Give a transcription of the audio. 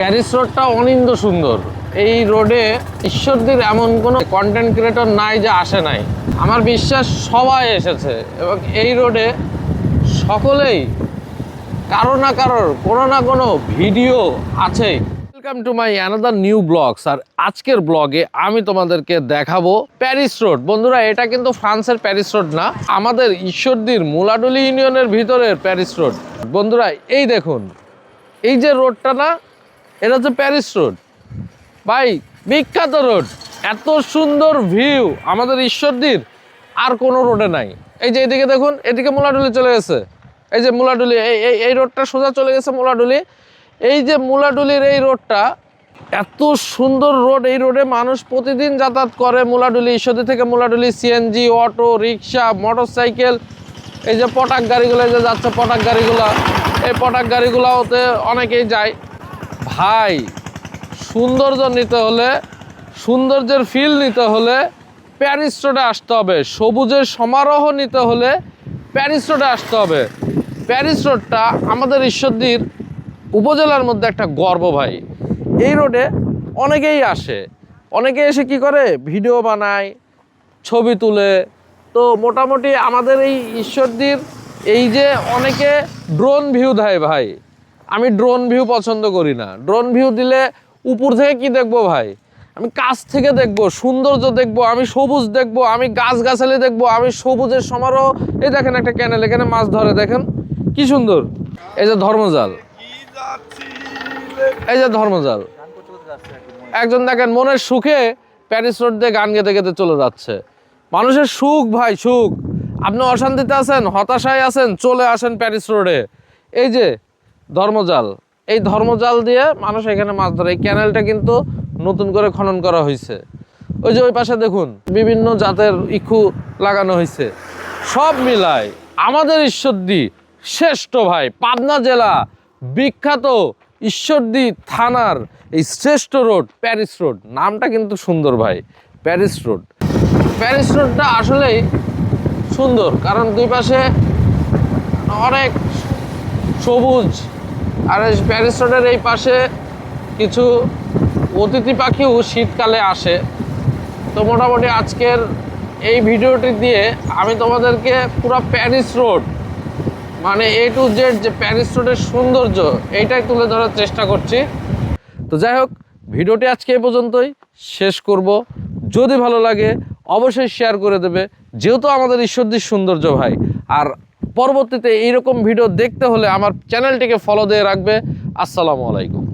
Paris রোডটা অনিন্দ সুন্দর। এই রোডে ঈশ্বরদীর এমন কোনো কন্টেন্ট ক্রিয়েটর নাই যে আসে নাই। আমার বিশ্বাস সবাই এসেছে এবং এই রোডে সকলেই কারও না কারোর, কোনো না কোনো ভিডিও আছে। Welcome to my another new blogs আর আজকের ব্লগে আমি তোমাদেরকে দেখাবো প্যারিস রোড বন্ধুরা, এটা কিন্তু ফ্রান্সের প্যারিস রোড না, আমাদের ঈশ্বরদীর মুলাডুলি ইউনিয়নের ভিতরের প্যারিস রোড বন্ধুরা, এই দেখুন, এই যে রোডটা না এটা হচ্ছে প্যারিস রোড। ভাই, বিখ্যাত রোড। এত সুন্দর ভিউ আমাদের ঈশ্বরদীর, আর কোনো রোডে নাই। এই যে এদিকে দেখুন, এদিকে মুলাডুলি চলে গেছে। এই যে মুলাডুলি, এই এই রোডটা সোজা চলে গেছে মুলাডুলি। এই যে মুলাডুলির এই রোডটা, এত সুন্দর রোড এই রোডে মানুষ প্রতিদিন যাতায়াত করে মুলাডুলি, ঈশ্বরদী থেকে Muladuli CNG auto rickshaw motor cycle এই যে পটাক গাড়িগুলো যে যাচ্ছে পটাক গাড়িগুলো। এই পটাক গাড়িগুলোতে অনেকেই যায়। ভাই, সৌন্দর্য নিতে হলে, সৌন্দর্যের ফিল নিতে হলে প্যারিস রোডে আসতে হবে। সবুজের সমারোহ নিতে হলে প্যারিস রোডে আসতে হবে। প্যারিস রোডটা আমাদের ঈশ্বরদীর উপজেলার মধ্যে একটা গর্ব ভাই। এই রোডে অনেকেই আসে। অনেকে এসে কি করে? ভিডিও বানায়, ছবি তুলে। তো মোটামুটি আমাদের এই ঈশ্বরদীর এই যে অনেকে ড্রোন ভিউ দেয় ভাই। আমি ড্রোন ভিউ পছন্দ করি না। ড্রোন ভিউ দিলে উপর থেকে কি দেখব ভাই? আমি কাছ থেকে দেখব, সৌন্দর্য দেখব, আমি সবুজ দেখব, আমি গাছগাছালি দেখব, আমি সবুজের সমারোহ। এই দেখেন একটা ক্যানেল এখানে মাছ ধরে, দেখেন। কি সুন্দর। এই যে ধর্মজাল। এই যে ধর্মজাল। একজন দেখেন মনের সুখে প্যারিস রোড দিয়ে গান গেতে গেতে চলে যাচ্ছে। মানুষের সুখ ভাই, সুখ। আপনি অশান্তিতে আছেন, হতাশায় আছেন, চলে আসেন প্যারিস রোডে। এই যে ধর্মজাল। এই ধর্মজাল দিয়ে মানুষ এখানে মাছ ধরে। এই ক্যানেলটা কিন্তু নতুন করে খনন করা হয়েছে। ওই যে ওই পাশে দেখুন, বিভিন্ন জাতের ইক্ষু লাগানো হয়েছে। সব মিলায় আমাদের ঈশ্বরদী শ্রেষ্ঠ ভাই, পাবনা জেলা বিখ্যাত ঈশ্বরদী থানার এই শ্রেষ্ঠ রোড, প্যারিস রোড। নামটা কিন্তু সুন্দর ভাই, প্যারিস রোড। প্যারিস রোডটা আসলেই সুন্দর, কারণ দুই পাশে অনেক সবুজ আর প্যারিস রোডের এই পাশে কিছু অতিথি পাখিও শীতকালে আসে। তো মোটামুটি আজকের এই ভিডিওটি দিয়ে আমি তোমাদেরকে পুরো প্যারিস রোড মানে এ টু জেড যে প্যারিস রোডের সৌন্দর্য, এইটাই তুলে ধরার চেষ্টা করছি। তো যাই হোক, ভিডিওটি আজকে এই পর্যন্তই, শেষ করব। যদি ভালো লাগে, অবশ্যই শেয়ার করে দেবে, যেহেতু আমাদের ঈশ্বরদীর সৌন্দর্য ভাই। আর পরবর্তীতে এইরকম ভিডিও দেখতে হলে আমার চ্যানেলটিকে ফলো দিয়ে রাখবে। আসসালামু আলাইকুম।